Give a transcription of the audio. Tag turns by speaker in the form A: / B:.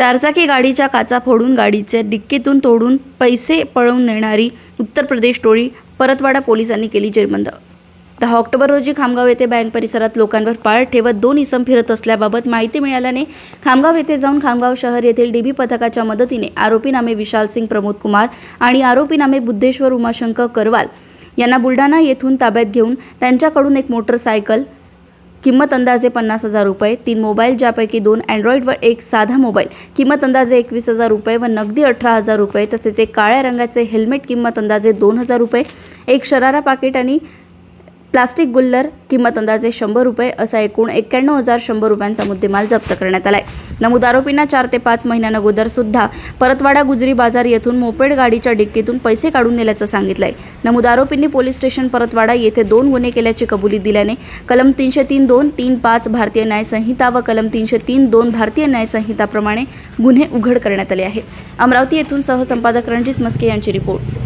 A: चारचाकी गाडीच्या काचा फोडून गाडीचे डिक्कीतून तोडून पैसे पळवून नेणारी उत्तर प्रदेश टोळी परतवाडा पोलिसांनी केली जेरबंद. दहा ऑक्टोबर रोजी खामगाव येथे बँक परिसरात लोकांवर पाळ ठेवत दोन इसम फिरत असल्याबाबत माहिती मिळाल्याने खामगाव येथे जाऊन खामगाव शहर येथील डीबी पथकाच्या मदतीने आरोपी नामे विशाल सिंग प्रमोद कुमार आणि आरोपी नामे बुद्धेश्वर उमाशंकर करवाल यांना बुलढाणा येथून ताब्यात घेऊन त्यांच्याकडून एक मोटरसायकल किंमत अंदाजे पन्नास हजार रुपये तीन मोबाईल ज्यापैकी दोन अँड्रॉइड व एक साधा मोबाईल. किंमत अंदाजे एकवीस हजार रुपये व नगदी अठरा हजार रुपये तसेच एक काळ्या रंगाचे हेल्मेट किंमत अंदाजे दोन हजार रुपये एक शरारा पाकिट आणि प्लास्टिक गुल्लर किंमत अंदाजे शंभर रुपये असा एकूण एक्क्याण्णव हजार शंभर रुपयांचा मुद्देमाल जप्त करण्यात आलाय. नमूद आरोपींना चार ते पाच महिन्यानगोदर सुद्धा परतवाडा गुजरी बाजार येथून मोपेड गाडीच्या डिक्कीतून पैसे काढून नेल्याचं सांगितलंय. नमूद आरोपींनी पोलीस स्टेशन परतवाडा येथे दोन गुन्हे केल्याची कबुली दिल्याने कलम तीनशे तीन दोन तीन पाच भारतीय न्यायसंहिता व कलम तीनशे तीन दोन भारतीय न्यायसंहिताप्रमाणे गुन्हे उघड करण्यात आले आहेत. अमरावती येथून सहसंपादक रणजित मस्के यांची रिपोर्ट.